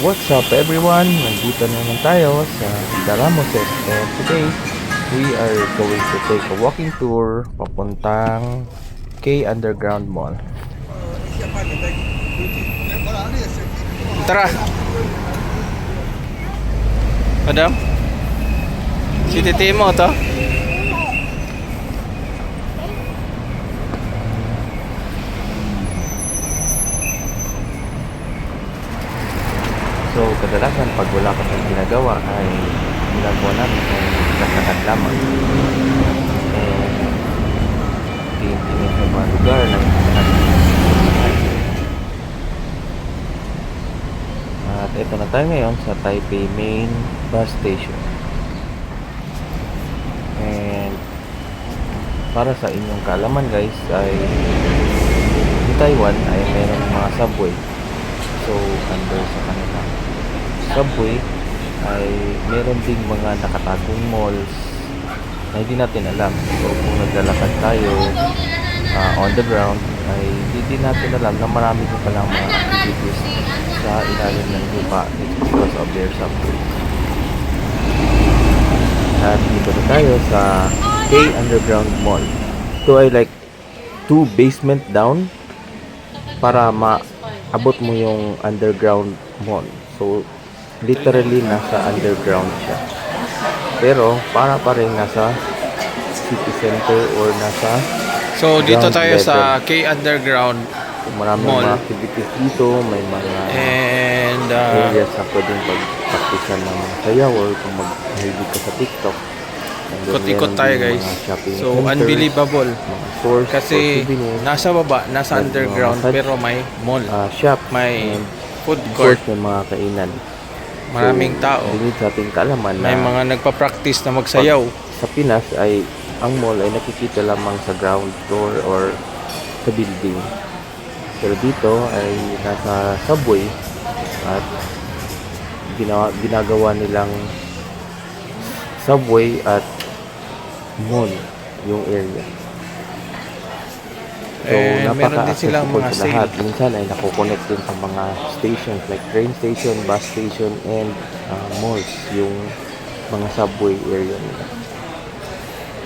What's up everyone? Nandito na naman tayo sa Daramoses and today we are going to take a walking tour papuntang K Underground Mall. Tara. Madam? Si titi mo to? So kadalasan pag wala ka pang ginagawa ay ginagawa namin ay nagkakad lamang. And tingin-tingin sa mga lugar na At ito na tayo ngayon sa Taipei Main Bus Station. And para sa inyong kaalaman guys ay sa Taiwan ay mayroong mga subway. So under sa kanilang subway ay meron ding mga nakatagong malls na hindi natin alam. So kung naglalakad tayo ah, on the ground ay hindi natin alam na marami din palang mga activities sa ilalim ng lupa because of their subway. At dito na tayo sa K Underground Mall. Ito ay like two basement down para maabot mo yung underground mall. So, literally nasa underground siya. Pero, para pa rin nasa city center or nasa So dito tayo sa level. K Underground maraming Mall. mga activities dito. May mga and uh, areas na pwedeng pag-practicean ng mga sayaw or kung mag-mahilig ka sa TikTok. Ikot-ikot tayo guys. So centers, unbelievable. stores, Kasi nasa baba, nasa underground pero may mall. ah, shop, May food court. course, may mga kainan. Maraming So, tao. Bingid sa ating kaalaman na May mga nagpa-practice na magsayaw. sa Pinas ay ang mall ay nakikita lamang sa ground floor or sa building. Pero dito ay nasa subway at ginawa, ginagawa nilang subway at mall yung area. So, And meron din silang mga sa lahat. sale. Minsan ay nakukonect din sa mga stations like train station, bus station, and uh, malls yung mga subway area nila.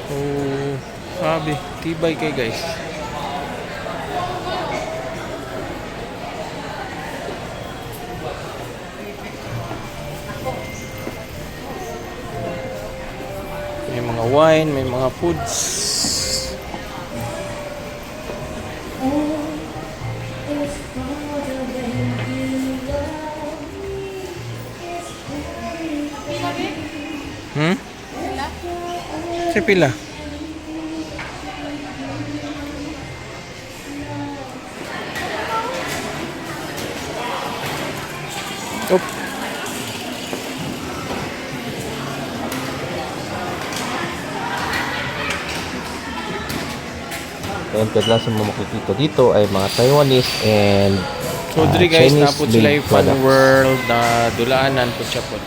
Oh, sabi, tibay kay guys. May mga wine, may mga foods. Sa pila? Op. And kadalasan mo makikita dito ay mga Taiwanese and So, ah, diri guys, Chinese napod sila made yung fun products. world na dulaanan po siya po.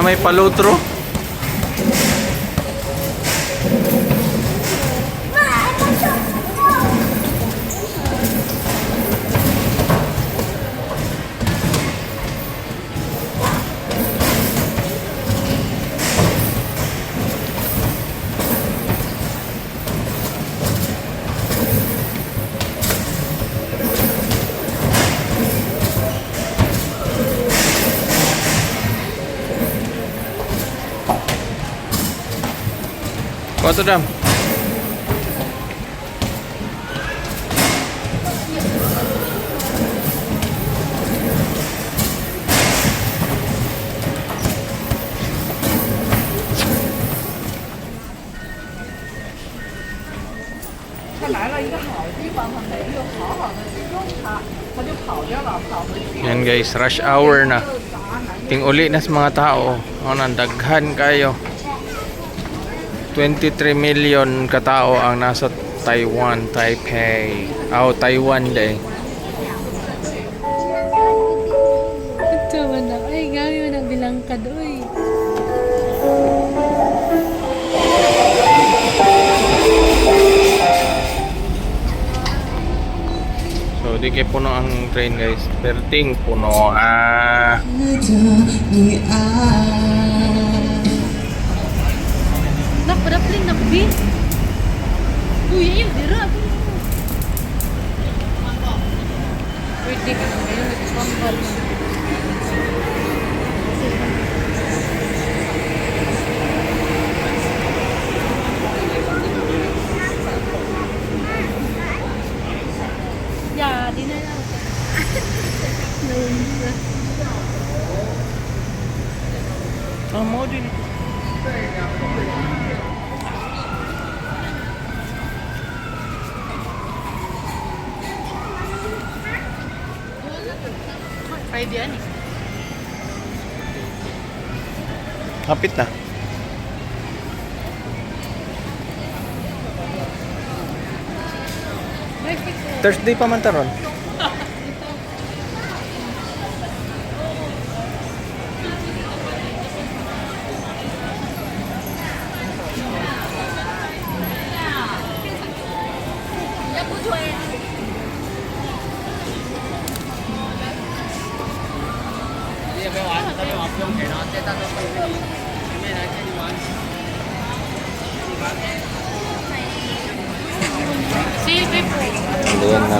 Ah, na may palutro. Masuk dam. Yan guys, rush hour na. Ting uli na sa mga tao. Oh, nandaghan kayo. 23 million katao ang nasa Taiwan, Taipei. Oh, Taiwan day. Ito na. Ay, gabi mo na bilang ka doy. So, di kay puno ang train guys. Perting puno. Ah. Nak, padapling nak bi. Uy, ayun, dira. Pwede ka ngayon, nagpambal. Ya, di na lang. Oh, mo din. Pwede yan eh. Hapit na. Thursday pa man taron.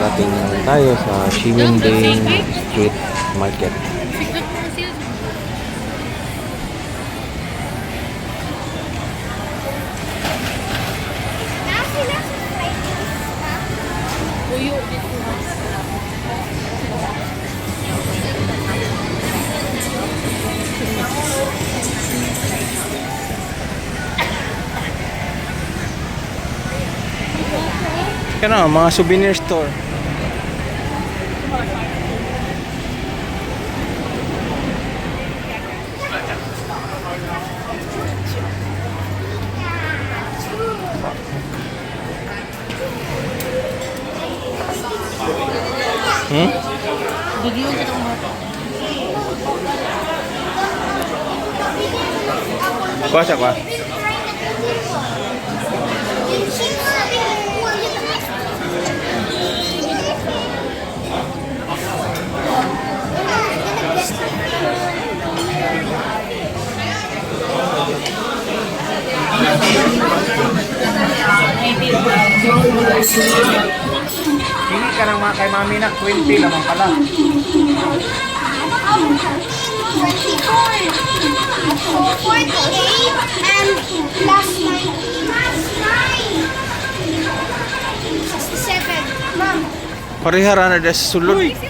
And then narating na tayo sa Shiminding Street Market. Kaya mga souvenir store. Hum? Corta agora. Ng. Hindi ka nang mga kay mami na 20 naman pala. 48 and plus 9. Plus 9. 67. Mom. Parihara na dahil sa sulod.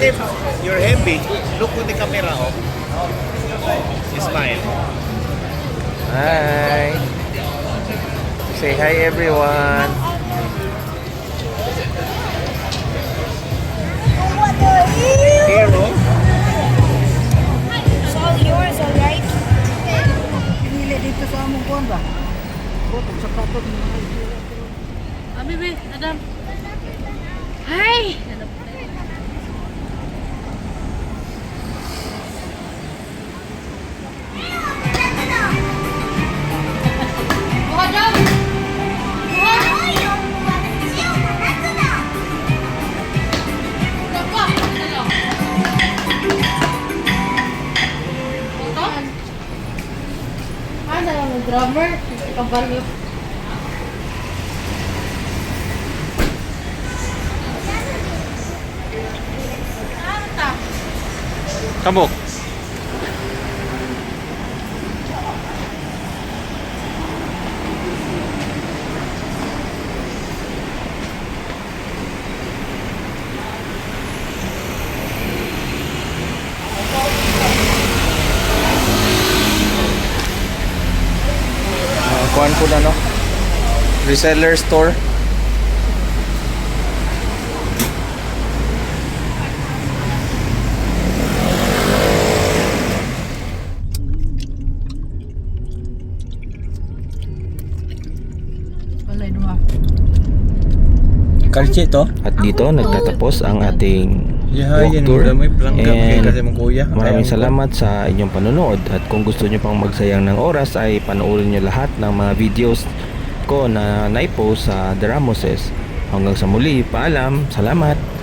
Kev. You're heavy. Look to the camera, oh. Smile. Hi. Say hi everyone. Here, oh. వాళ్ళు Come on. Kuhan po na no reseller store. Kalche to? At dito nagtatapos ang ating Yeah, walk tour. And. Maraming salamat sa inyong panonood at kung gusto nyo pang magsayang ng oras ay panoorin nyo lahat ng mga videos ko na naipost sa The Ramoses. Hanggang sa muli, paalam, salamat!